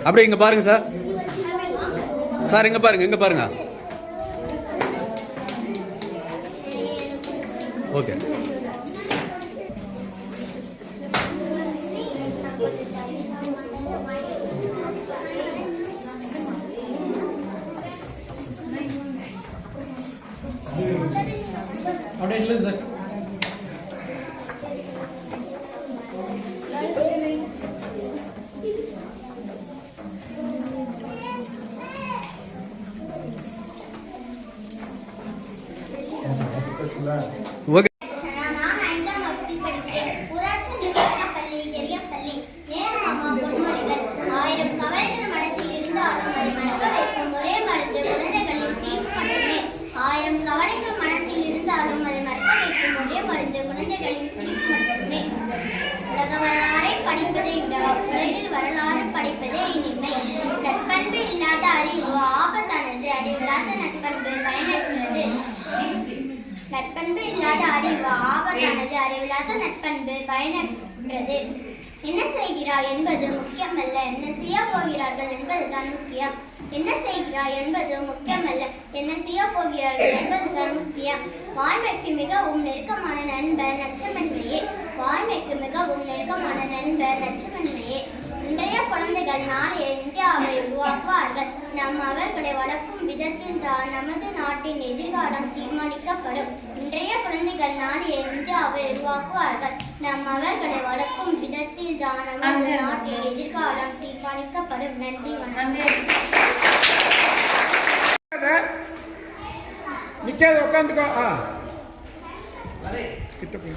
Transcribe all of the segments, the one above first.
அப்படியே இங்கே பாருங்க சார் சார் இங்கே பாருங்க இங்கே பாருங்க ஓகே இல்லை சார் ஓகே நான் குழந்தைகளின் சிரிப்பு உலக வரலாறை படிப்பதை விட உலகில் வரலாறு படிப்பதே இனிமை நட்பண்பு இல்லாத அறிவு ஆபத்தானது அறிவில்லாத நட்பண்பு பயனற்றது நட்பண்பு இல்லாத அறிவு ஆபத்தானது அறிவில்லாத நட்பண்பு பயனற்றது என்ன செய்கிறாய் என்பது முக்கியமல்ல. என்ன செய்ய போகிறார்கள் என்பதுதான் முக்கியம். என்ன செய்கிறாய்? என்பது முக்கியமல்ல. என்ன செய்ய போகிறார்கள் என்பதுதான் முக்கியம். வாய்மைக்கு மிகவும் நெருக்கமான நண்பர் நச்சமன்மையே. வாய்மைக்கு மிகவும் நெருக்கமான நண்பர் நச்சமன்மையே. இன்றைய குழந்தைகள் நாளைய இந்தியாவை உருவாக்குவார்கள். நம் அவர்களை வளர்க்கும் விதத்தில் தான் நமது நாட்டின் எதிர்காலம் தீர்மானிக்கப்படும். இன்றைய குழந்தைகள் நாளைய இந்தியாவை உருவாக்குவார்கள். நம் அவர்களை வளர்க்கும் விதத்தில் தான் நமது நாட்டின் எதிர்காலம் தீர்மானிக்கப்படும் நன்றி வணக்கம் நிக்காத உட்காந்துக்கோ ஆ கிட்ட போய்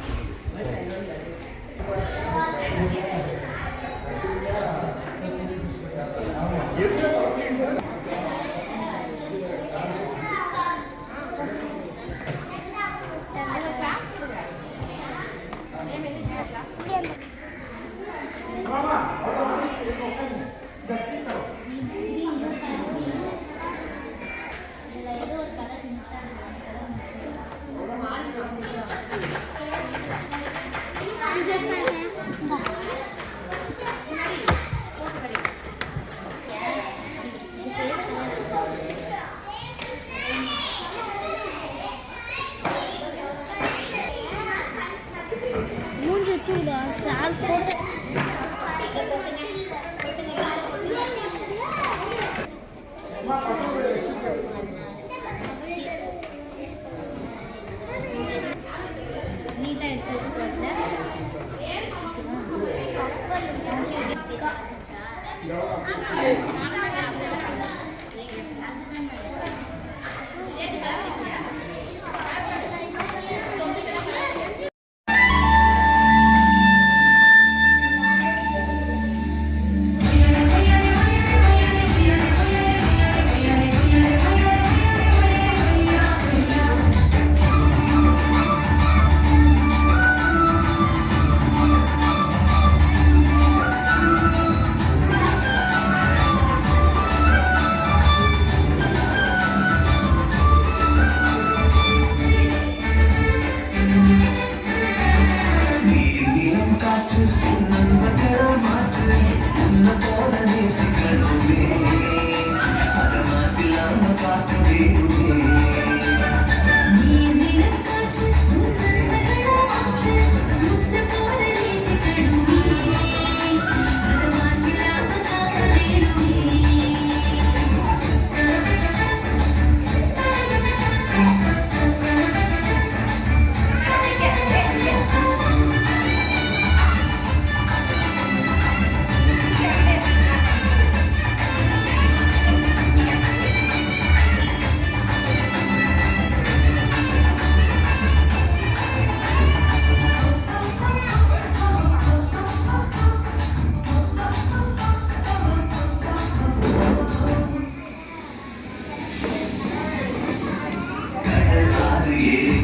created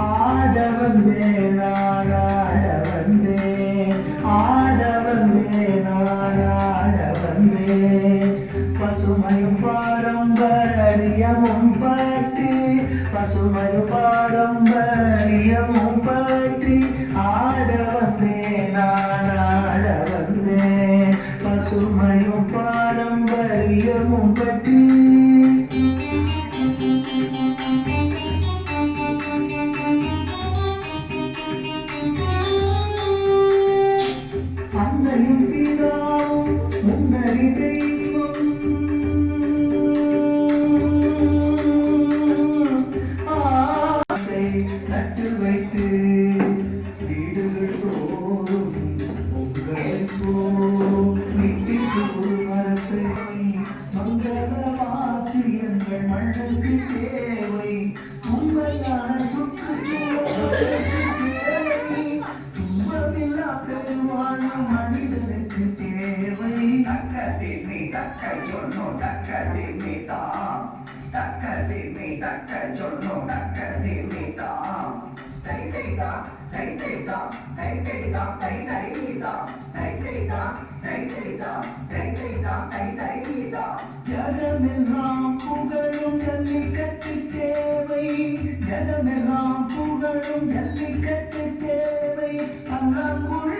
ஆட வந்தேன் நான் ஆட வந்தேன் ஆட வந்தேன் நான் ஆட வந்தேன் பசுமையும் பாரம்பரியமும் பாட்டி பசுமையும் பாரம்பரியமும் பாட்டி ஆட வந்தே நான் ஆட வந்தே பசுமையும் துன்பமில்லா பெருவாழ்வு மனிதனுக்கு தேவை தக்க திம்மி தக்க சொன்னோ தக்க திம்மி தாம் தக்க திம்மி தக்க சொன்னோ தக்க திம்மி தாம் தை தை தாம் தை தை தாம் தை தை தாம் தை தை தாம் தை தை தாம் தை தை தாம் தை தை தாம் தை தை தாம் ஜகமெல்லாம் புகழும் ஜல்லிக்கட்டு தேவை ஜகமெல்லாம் புகழும் ஜல்லிக்கட்டு தேவை பல்லாங்குழி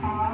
Ah.